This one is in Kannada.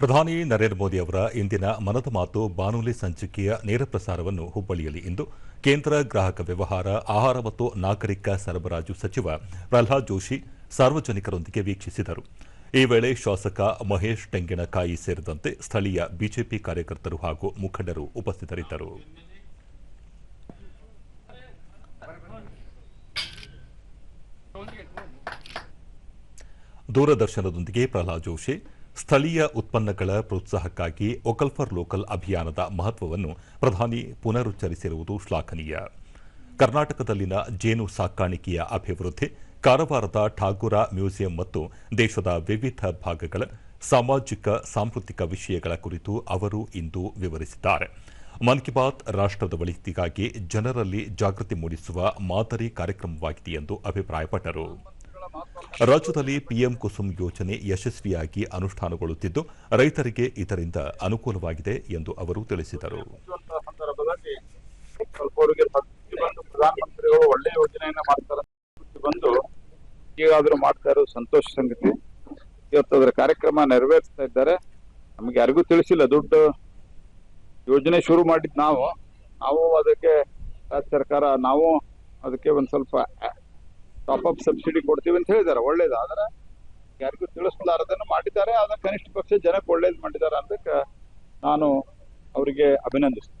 ಪ್ರಧಾನಿ ನರೇಂದ್ರ ಮೋದಿ ಅವರ ಇಂದಿನ ಮನದ ಮಾತು ಬಾನುಲಿ ಸಂಚಿಕೆಯ ನೇರ ಪ್ರಸಾರವನ್ನು ಹುಬ್ಬಳ್ಳಿಯಲ್ಲಿ ಇಂದು ಕೇಂದ್ರ ಗ್ರಾಹಕ ವ್ಯವಹಾರ, ಆಹಾರ ಮತ್ತು ನಾಗರಿಕ ಸರಬರಾಜು ಸಚಿವ ಪ್ರಹ್ಲಾದ್ ಜೋಶಿ ಸಾರ್ವಜನಿಕರೊಂದಿಗೆ ವೀಕ್ಷಿಸಿದರು. ಈ ವೇಳೆ ಶಾಸಕ ಮಹೇಶ್ ಟೆಂಗಿನಕಾಯಿ ಸೇರಿದಂತೆ ಸ್ಥಳೀಯ ಬಿಜೆಪಿ ಕಾರ್ಯಕರ್ತರು ಹಾಗೂ ಮುಖಂಡರು ಉಪಸ್ಥಿತರಿದ್ದರು. ದೂರದರ್ಶನದೊಂದಿಗೆ ಪ್ರಹ್ಲಾದ್ ಜೋಶಿ ಸ್ಥಳೀಯ ಉತ್ಪನ್ನಗಳ ಪ್ರೋತ್ಸಾಹಕ್ಕಾಗಿ ವೋಕಲ್ ಫಾರ್ ಲೋಕಲ್ ಅಭಿಯಾನದ ಮಹತ್ವವನ್ನು ಪ್ರಧಾನಿ ಪುನರುಚ್ಚರಿಸಿರುವುದು ಶ್ಲಾಘನೀಯ. ಕರ್ನಾಟಕದಲ್ಲಿನ ಜೇನು ಸಾಕಾಣಿಕೆಯ ಅಭಿವೃದ್ಧಿ, ಕಾರವಾರದ ಠಾಗೂರ ಮ್ಯೂಸಿಯಂ ಮತ್ತು ದೇಶದ ವಿವಿಧ ಭಾಗಗಳ ಸಾಮಾಜಿಕ, ಸಾಂಸ್ಕೃತಿಕ ವಿಷಯಗಳ ಕುರಿತು ಅವರು ಇಂದು ವಿವರಿಸಿದ್ದಾರೆ. ಮನ್ ಕಿ ಬಾತ್ ರಾಷ್ಟದ ಒಳಿತಿಗಾಗಿ ಜನರಲ್ಲಿ ಜಾಗೃತಿ ಮೂಡಿಸುವ ಮಾದರಿ ಕಾರ್ಯಕ್ರಮವಾಗಿದೆ ಎಂದು ಅಭಿಪ್ರಾಯಪಟ್ಟರು. ರಾಜ್ಯದಲ್ಲಿ ಪಿಎಂ ಕುಸುಮ್ ಯೋಜನೆ ಯಶಸ್ವಿಯಾಗಿ ಅನುಷ್ಠಾನಗೊಳ್ಳುತ್ತಿದ್ದು, ರೈತರಿಗೆ ಇದರಿಂದ ಅನುಕೂಲವಾಗಿದೆ ಎಂದು ಅವರು ತಿಳಿಸಿದರು. ಪ್ರಧಾನಮಂತ್ರಿಗಳು ಒಳ್ಳೆ ಯೋಜನೆಯನ್ನ ಮಾಡ್ತಾರೆ ಬಂದು ಈಗಾದ್ರೂ ಮಾಡ್ತಾ ಸಂತೋಷ ಸಂಗತಿ. ಇವತ್ತು ಅದರ ಕಾರ್ಯಕ್ರಮ ನೆರವೇರಿಸ್ತಾ ಇದ್ದಾರೆ. ನಮಗೆ ಯಾರಿಗೂ ತಿಳಿಸಿಲ್ಲ, ದುಡ್ಡು ಯೋಜನೆ ಶುರು ಮಾಡಿದ್ ನಾವು. ನಾವು ಅದಕ್ಕೆ ರಾಜ್ಯ ಸರ್ಕಾರ, ನಾವು ಅದಕ್ಕೆ ಒಂದ್ ಸ್ವಲ್ಪ ಟಾಪ್ ಅಪ್ ಸಬ್ಸಿಡಿ ಕೊಡ್ತೀವಿ ಅಂತ ಹೇಳಿದ್ದಾರೆ. ಒಳ್ಳೇದು. ಆದ್ರೆ ಯಾರಿಗೂ ತಿಳಿಸ್ಲಾರದನ್ನು ಮಾಡಿದ್ದಾರೆ. ಆದ್ರೆ ಕನಿಷ್ಠ ಪಕ್ಷ ಜನಕ್ಕೆ ಒಳ್ಳೇದು ಮಾಡಿದ್ದಾರೆ ಅಂತ ನಾನು ಅವರಿಗೆ ಅಭಿನಂದಿಸ್ತೇನೆ.